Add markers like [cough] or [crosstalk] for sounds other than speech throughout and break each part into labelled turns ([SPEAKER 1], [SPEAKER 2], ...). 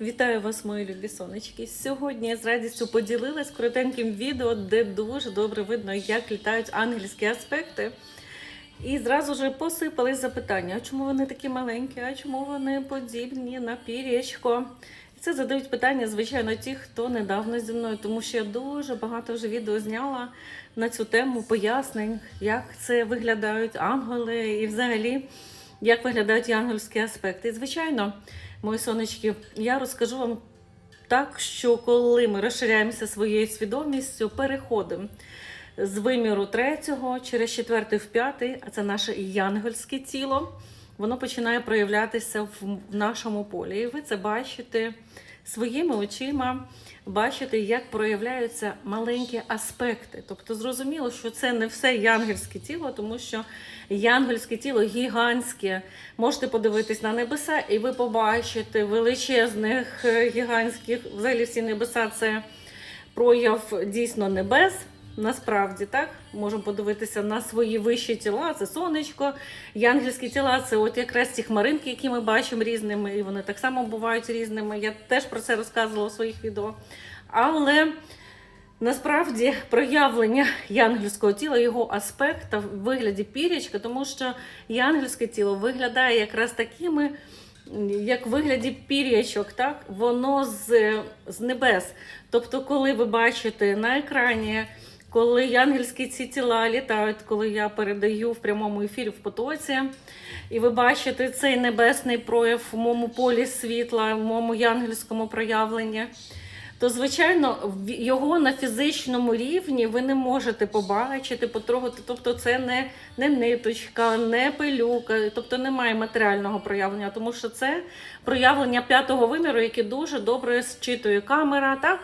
[SPEAKER 1] Вітаю вас, мої любі сонечки. Сьогодні я з радістю поділилась коротеньким відео, де дуже добре видно, як літають ангельські аспекти. І зразу ж посипались запитання: а чому вони такі маленькі, а чому вони подібні на пір'ячко? Це задають питання, звичайно, ті, хто недавно зі мною, тому що я дуже багато вже відео зняла на цю тему пояснень, як це виглядають ангели і взагалі як виглядають ангельські аспекти. І, звичайно, мої сонечки, я розкажу вам так, що коли ми розширяємося своєю свідомістю, переходимо з виміру третього через четвертий в п'ятий, а це наше янгольське тіло, воно починає проявлятися в нашому полі. І ви це бачите своїми очима, бачити, як проявляються маленькі аспекти. Тобто, зрозуміло, що це не все янгельське тіло, тому що янгельське тіло гігантське. Можете подивитись на небеса, і ви побачите величезних е, гігантських, взагалі всі небеса це прояв дійсно небес. Насправді так можемо подивитися на свої вищі тіла, це сонечко, янгельські тіла, це от якраз ті хмаринки, які ми бачимо різними, і вони так само бувають різними. Я теж про це розказувала у своїх відео. Але насправді проявлення янгельського тіла, його аспекта в вигляді пірячка, тому що янгельське тіло виглядає якраз такими. Як в вигляді пір'ячок, так воно з, з небес. Тобто, коли ви бачите на екрані, коли янгельські ці тіла літають, коли я передаю в прямому ефірі в потоці, і ви бачите цей небесний прояв в моєму полі світла, в моєму янгельському проявленні, то, звичайно, його на фізичному рівні ви не можете побачити, потрогати. Тобто, це не, не ниточка, не пилюка, тобто немає матеріального проявлення, тому що це проявлення п'ятого виміру, яке дуже добре зчитує камера, так?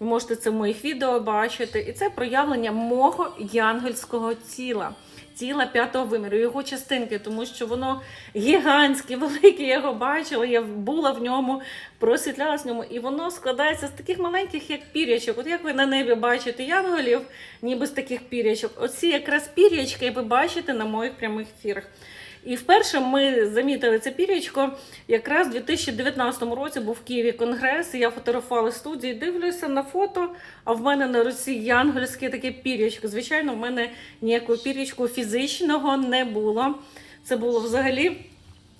[SPEAKER 1] Ви можете це в моїх відео бачити. І це проявлення мого янгельського тіла, тіла п'ятого виміру, його частинки, тому що воно гігантське, [laughs] велике, я його бачила, я була в ньому, просвітлялась в ньому, і воно складається з таких маленьких, як пір'ячок. От як ви на небі бачите янголів, ніби з таких пір'ячок. Оці якраз пір'ячки ви бачите на моїх прямих ефірах. І вперше ми замітили це пір'ячко. Якраз у 2019 році був в Києві конгрес, і я фотографувала студії, дивлюся на фото, а в мене на руці янгольське таке пір'ячко. Звичайно, в мене ніякого пір'ячку фізичного не було. Це було взагалі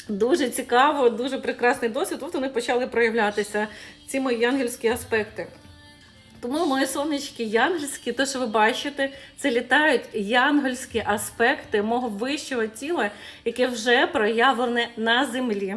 [SPEAKER 1] дуже цікаво, дуже прекрасний досвід. Тут вони почали проявлятися, ці мої янгельські аспекти. Тому мої сонечки янгельські, то що ви бачите, це літають янгельські аспекти мого вищого тіла, яке вже проявлене на землі.